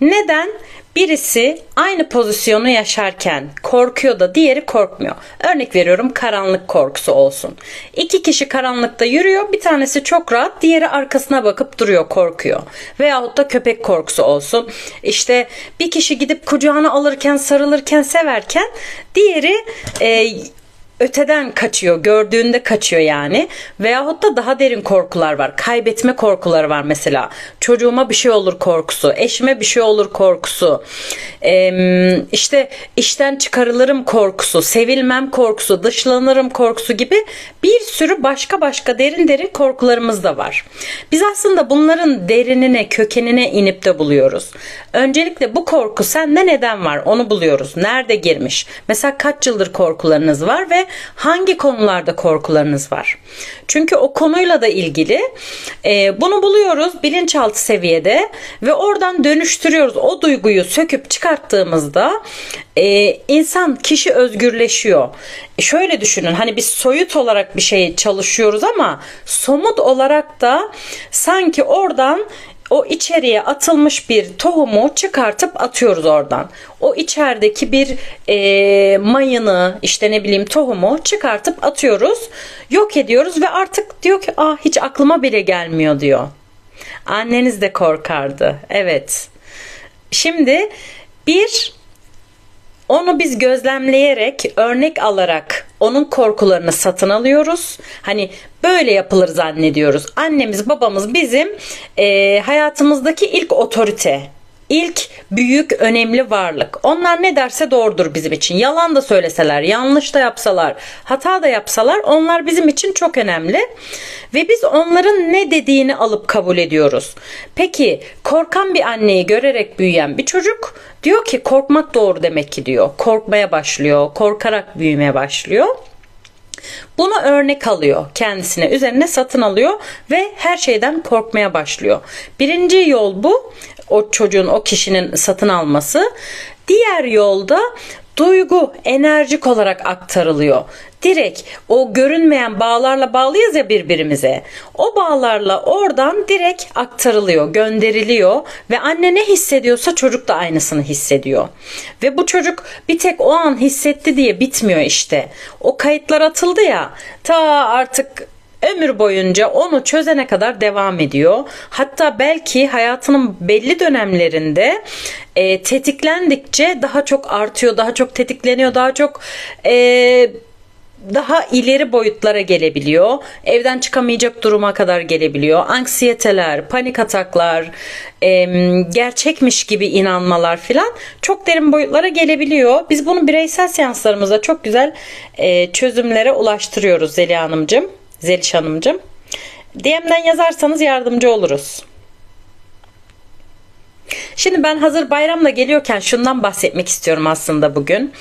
Neden? Birisi aynı pozisyonu yaşarken korkuyor da diğeri korkmuyor. Örnek veriyorum karanlık korkusu olsun. İki kişi karanlıkta yürüyor. Bir tanesi çok rahat, diğeri arkasına bakıp duruyor, korkuyor. Veyahut da köpek korkusu olsun. İşte bir kişi gidip kucağına alırken, sarılırken, severken diğeri e, öteden kaçıyor, gördüğünde kaçıyor yani. Veyahut da daha derin korkular var. Kaybetme korkuları var mesela. Çocuğuma bir şey olur korkusu, eşime bir şey olur korkusu. Ee, işte işten çıkarılırım korkusu, sevilmem korkusu, dışlanırım korkusu gibi bir sürü başka başka derin derin korkularımız da var. Biz aslında bunların derinine, kökenine inip de buluyoruz. Öncelikle bu korku sende neden var onu buluyoruz. Nerede girmiş? Mesela kaç yıldır korkularınız var ve hangi konularda korkularınız var? Çünkü o konuyla da ilgili e, bunu buluyoruz bilinçaltı seviyede ve oradan dönüştürüyoruz. O duyguyu söküp çıkarttığımızda e, insan kişi özgürleşiyor. E, şöyle düşünün hani biz soyut olarak bir şey çalışıyoruz ama somut olarak da sanki oradan o içeriye atılmış bir tohumu çıkartıp atıyoruz oradan. O içerideki bir e, mayını işte ne bileyim tohumu çıkartıp atıyoruz. Yok ediyoruz ve artık diyor ki ah hiç aklıma bile gelmiyor diyor. Anneniz de korkardı. Evet. Şimdi bir onu biz gözlemleyerek, örnek alarak onun korkularını satın alıyoruz. Hani böyle yapılır zannediyoruz. Annemiz, babamız bizim e, hayatımızdaki ilk otorite ilk büyük önemli varlık. Onlar ne derse doğrudur bizim için. Yalan da söyleseler, yanlış da yapsalar, hata da yapsalar onlar bizim için çok önemli. Ve biz onların ne dediğini alıp kabul ediyoruz. Peki korkan bir anneyi görerek büyüyen bir çocuk diyor ki korkmak doğru demek ki diyor. Korkmaya başlıyor, korkarak büyümeye başlıyor. Bunu örnek alıyor kendisine üzerine satın alıyor ve her şeyden korkmaya başlıyor. Birinci yol bu o çocuğun o kişinin satın alması. Diğer yolda duygu enerjik olarak aktarılıyor. Direkt o görünmeyen bağlarla bağlıyız ya birbirimize. O bağlarla oradan direkt aktarılıyor, gönderiliyor ve anne ne hissediyorsa çocuk da aynısını hissediyor. Ve bu çocuk bir tek o an hissetti diye bitmiyor işte. O kayıtlar atıldı ya. Ta artık ömür boyunca onu çözene kadar devam ediyor. Hatta belki hayatının belli dönemlerinde e, tetiklendikçe daha çok artıyor, daha çok tetikleniyor, daha çok e, daha ileri boyutlara gelebiliyor. Evden çıkamayacak duruma kadar gelebiliyor. Anksiyeteler, panik ataklar, e, gerçekmiş gibi inanmalar filan çok derin boyutlara gelebiliyor. Biz bunu bireysel seanslarımızda çok güzel e, çözümlere ulaştırıyoruz Zeliha Hanımcığım. Zeliş Hanımcığım. DM'den yazarsanız yardımcı oluruz. Şimdi ben hazır bayramla geliyorken şundan bahsetmek istiyorum aslında bugün.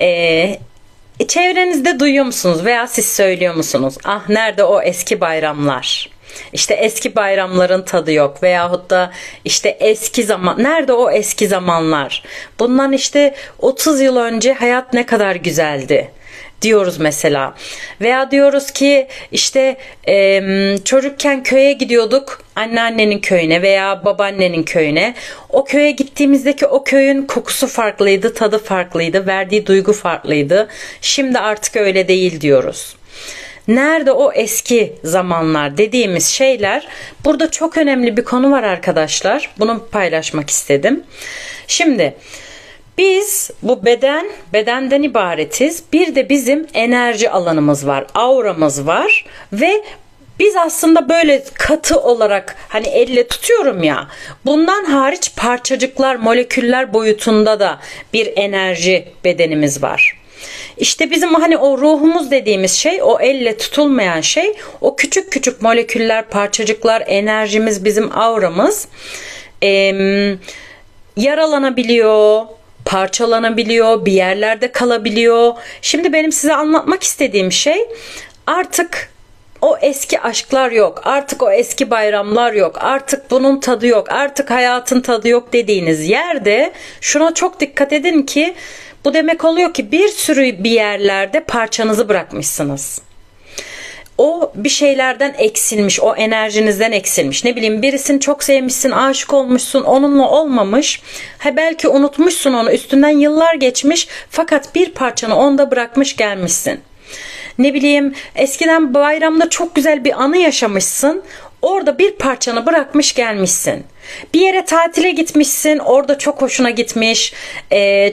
Ee, çevrenizde duyuyor musunuz veya siz söylüyor musunuz? Ah nerede o eski bayramlar? İşte eski bayramların tadı yok veyahut da işte eski zaman nerede o eski zamanlar? Bundan işte 30 yıl önce hayat ne kadar güzeldi diyoruz mesela. Veya diyoruz ki işte e, çocukken köye gidiyorduk anneannenin köyüne veya babaannenin köyüne. O köye gittiğimizdeki o köyün kokusu farklıydı, tadı farklıydı, verdiği duygu farklıydı. Şimdi artık öyle değil diyoruz. Nerede o eski zamanlar dediğimiz şeyler burada çok önemli bir konu var arkadaşlar. Bunu paylaşmak istedim. Şimdi biz bu beden, bedenden ibaretiz. Bir de bizim enerji alanımız var, auramız var ve biz aslında böyle katı olarak hani elle tutuyorum ya bundan hariç parçacıklar moleküller boyutunda da bir enerji bedenimiz var. İşte bizim hani o ruhumuz dediğimiz şey o elle tutulmayan şey o küçük küçük moleküller parçacıklar enerjimiz bizim auramız ee, yaralanabiliyor parçalanabiliyor, bir yerlerde kalabiliyor. Şimdi benim size anlatmak istediğim şey artık o eski aşklar yok. Artık o eski bayramlar yok. Artık bunun tadı yok. Artık hayatın tadı yok dediğiniz yerde şuna çok dikkat edin ki bu demek oluyor ki bir sürü bir yerlerde parçanızı bırakmışsınız. O bir şeylerden eksilmiş, o enerjinizden eksilmiş. Ne bileyim birisini çok sevmişsin, aşık olmuşsun, onunla olmamış. Ha belki unutmuşsun onu, üstünden yıllar geçmiş fakat bir parçanı onda bırakmış gelmişsin. Ne bileyim eskiden bayramda çok güzel bir anı yaşamışsın. Orada bir parçanı bırakmış gelmişsin. Bir yere tatile gitmişsin, orada çok hoşuna gitmiş,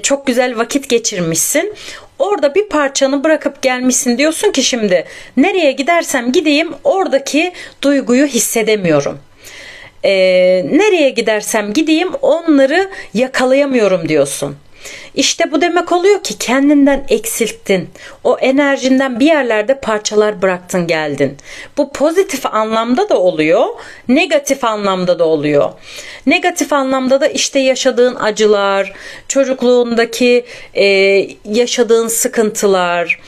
çok güzel vakit geçirmişsin. Orada bir parçanı bırakıp gelmişsin diyorsun ki şimdi nereye gidersem gideyim oradaki duyguyu hissedemiyorum. E, nereye gidersem gideyim onları yakalayamıyorum diyorsun. İşte bu demek oluyor ki kendinden eksilttin. O enerjinden bir yerlerde parçalar bıraktın geldin. Bu pozitif anlamda da oluyor, negatif anlamda da oluyor. Negatif anlamda da işte yaşadığın acılar, çocukluğundaki e, yaşadığın sıkıntılar,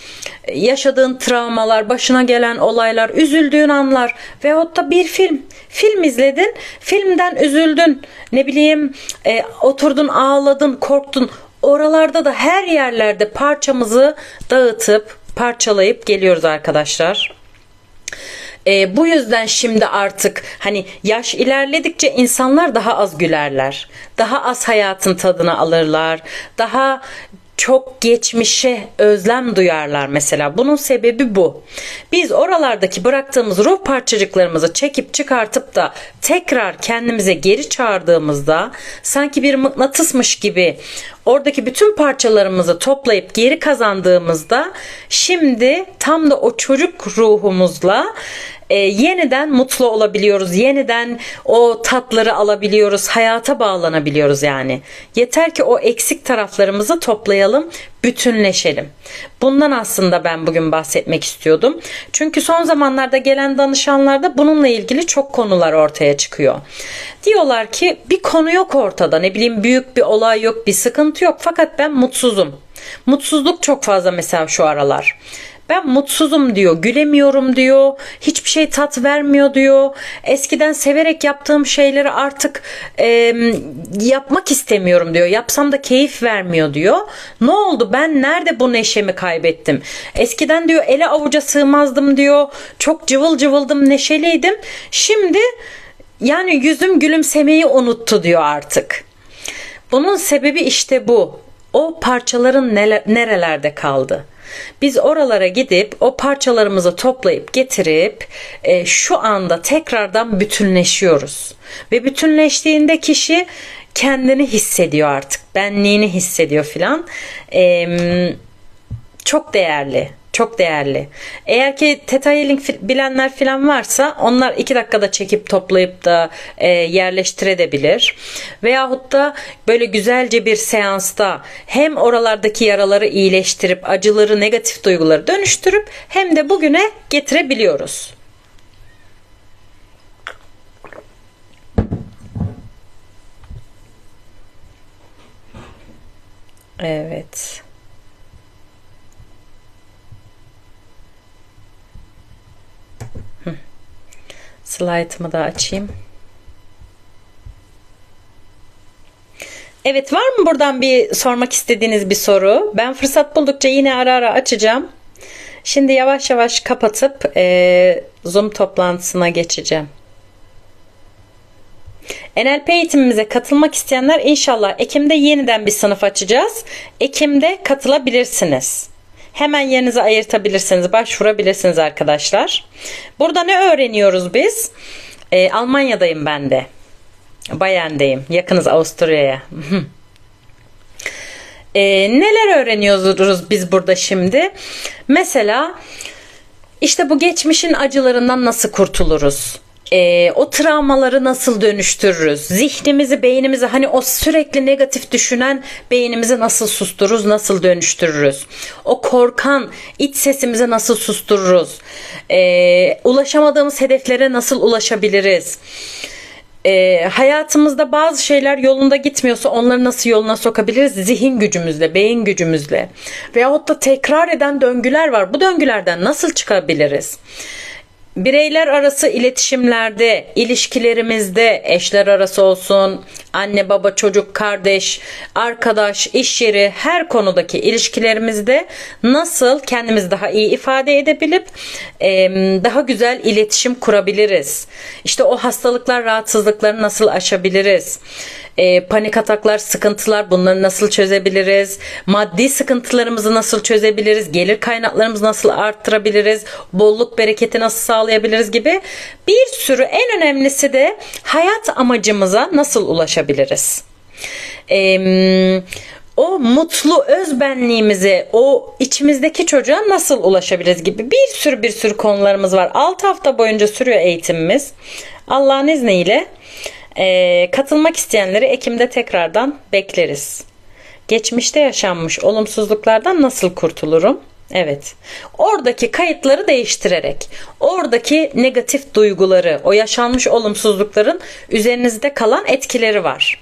yaşadığın travmalar, başına gelen olaylar, üzüldüğün anlar veyahut da bir film. Film izledin, filmden üzüldün, ne bileyim e, oturdun ağladın, korktun. Oralarda da her yerlerde parçamızı dağıtıp parçalayıp geliyoruz arkadaşlar. E, bu yüzden şimdi artık hani yaş ilerledikçe insanlar daha az gülerler. Daha az hayatın tadını alırlar. Daha çok geçmişe özlem duyarlar mesela. Bunun sebebi bu. Biz oralardaki bıraktığımız ruh parçacıklarımızı çekip çıkartıp da tekrar kendimize geri çağırdığımızda sanki bir mıknatısmış gibi oradaki bütün parçalarımızı toplayıp geri kazandığımızda şimdi tam da o çocuk ruhumuzla e, yeniden mutlu olabiliyoruz. Yeniden o tatları alabiliyoruz. Hayata bağlanabiliyoruz yani. Yeter ki o eksik taraflarımızı toplayalım, bütünleşelim. Bundan aslında ben bugün bahsetmek istiyordum. Çünkü son zamanlarda gelen danışanlarda bununla ilgili çok konular ortaya çıkıyor. Diyorlar ki bir konu yok ortada. Ne bileyim büyük bir olay yok, bir sıkıntı yok fakat ben mutsuzum. Mutsuzluk çok fazla mesela şu aralar. Ben mutsuzum diyor, gülemiyorum diyor, hiçbir şey tat vermiyor diyor. Eskiden severek yaptığım şeyleri artık e, yapmak istemiyorum diyor. Yapsam da keyif vermiyor diyor. Ne oldu? Ben nerede bu neşemi kaybettim? Eskiden diyor ele avuca sığmazdım diyor. Çok cıvıl cıvıldım, neşeliydim. Şimdi yani yüzüm gülümsemeyi unuttu diyor artık. Bunun sebebi işte bu. O parçaların nerelerde kaldı? Biz oralara gidip o parçalarımızı toplayıp getirip e, şu anda tekrardan bütünleşiyoruz. Ve bütünleştiğinde kişi kendini hissediyor artık. Benliğini hissediyor filan. E, çok değerli. Çok değerli. Eğer ki Theta Healing bilenler falan varsa onlar iki dakikada çekip toplayıp da e, yerleştirebilir. Veyahut da böyle güzelce bir seansta hem oralardaki yaraları iyileştirip acıları negatif duyguları dönüştürüp hem de bugüne getirebiliyoruz. Evet. Slide'ımı da açayım. Evet var mı buradan bir sormak istediğiniz bir soru? Ben fırsat buldukça yine ara ara açacağım. Şimdi yavaş yavaş kapatıp e, Zoom toplantısına geçeceğim. NLP eğitimimize katılmak isteyenler inşallah Ekim'de yeniden bir sınıf açacağız. Ekim'de katılabilirsiniz. Hemen yerinizi ayırtabilirsiniz, başvurabilirsiniz arkadaşlar. Burada ne öğreniyoruz biz? Ee, Almanya'dayım ben de. Bayern'deyim. Yakınız Avusturya'ya. ee, neler öğreniyoruz biz burada şimdi? Mesela işte bu geçmişin acılarından nasıl kurtuluruz? E, o travmaları nasıl dönüştürürüz? Zihnimizi, beynimizi hani o sürekli negatif düşünen beynimizi nasıl sustururuz, nasıl dönüştürürüz? O korkan iç sesimizi nasıl sustururuz? E, ulaşamadığımız hedeflere nasıl ulaşabiliriz? e, hayatımızda bazı şeyler yolunda gitmiyorsa onları nasıl yoluna sokabiliriz? Zihin gücümüzle, beyin gücümüzle. Veyahut da tekrar eden döngüler var. Bu döngülerden nasıl çıkabiliriz? Bireyler arası iletişimlerde, ilişkilerimizde, eşler arası olsun, anne baba çocuk kardeş arkadaş iş yeri her konudaki ilişkilerimizde nasıl kendimizi daha iyi ifade edebilip daha güzel iletişim kurabiliriz işte o hastalıklar rahatsızlıkları nasıl aşabiliriz e, panik ataklar, sıkıntılar bunları nasıl çözebiliriz? Maddi sıkıntılarımızı nasıl çözebiliriz? Gelir kaynaklarımızı nasıl arttırabiliriz? Bolluk bereketi nasıl sağlayabiliriz gibi bir sürü en önemlisi de hayat amacımıza nasıl ulaşabiliriz? Eee o mutlu özbenliğimize, o içimizdeki çocuğa nasıl ulaşabiliriz gibi bir sürü bir sürü konularımız var. 6 hafta boyunca sürüyor eğitimimiz. Allah'ın izniyle ee, katılmak isteyenleri Ekim'de tekrardan bekleriz. Geçmişte yaşanmış olumsuzluklardan nasıl kurtulurum? Evet. Oradaki kayıtları değiştirerek, oradaki negatif duyguları, o yaşanmış olumsuzlukların üzerinizde kalan etkileri var.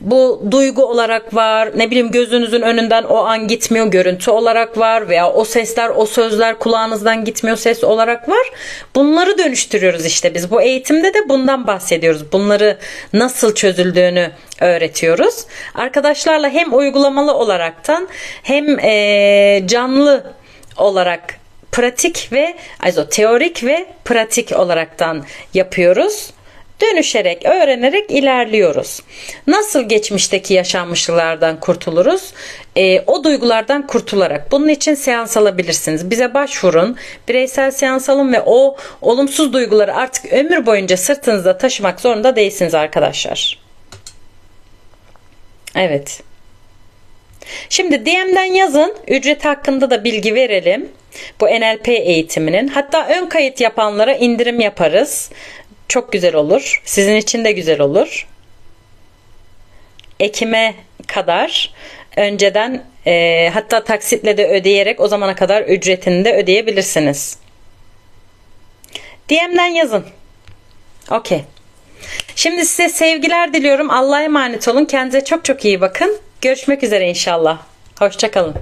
Bu duygu olarak var, ne bileyim gözünüzün önünden o an gitmiyor, görüntü olarak var veya o sesler, o sözler kulağınızdan gitmiyor ses olarak var. Bunları dönüştürüyoruz işte biz. Bu eğitimde de bundan bahsediyoruz. Bunları nasıl çözüldüğünü öğretiyoruz. Arkadaşlarla hem uygulamalı olaraktan hem canlı olarak pratik ve also teorik ve pratik olaraktan yapıyoruz. Dönüşerek, öğrenerek ilerliyoruz. Nasıl geçmişteki yaşanmışlıklardan kurtuluruz? E, o duygulardan kurtularak. Bunun için seans alabilirsiniz. Bize başvurun. Bireysel seans alın ve o olumsuz duyguları artık ömür boyunca sırtınızda taşımak zorunda değilsiniz arkadaşlar. Evet. Şimdi DM'den yazın. Ücret hakkında da bilgi verelim. Bu NLP eğitiminin. Hatta ön kayıt yapanlara indirim yaparız. Çok güzel olur. Sizin için de güzel olur. Ekim'e kadar önceden e, hatta taksitle de ödeyerek o zamana kadar ücretini de ödeyebilirsiniz. DM'den yazın. Okey. Şimdi size sevgiler diliyorum. Allah'a emanet olun. Kendinize çok çok iyi bakın. Görüşmek üzere inşallah. Hoşçakalın.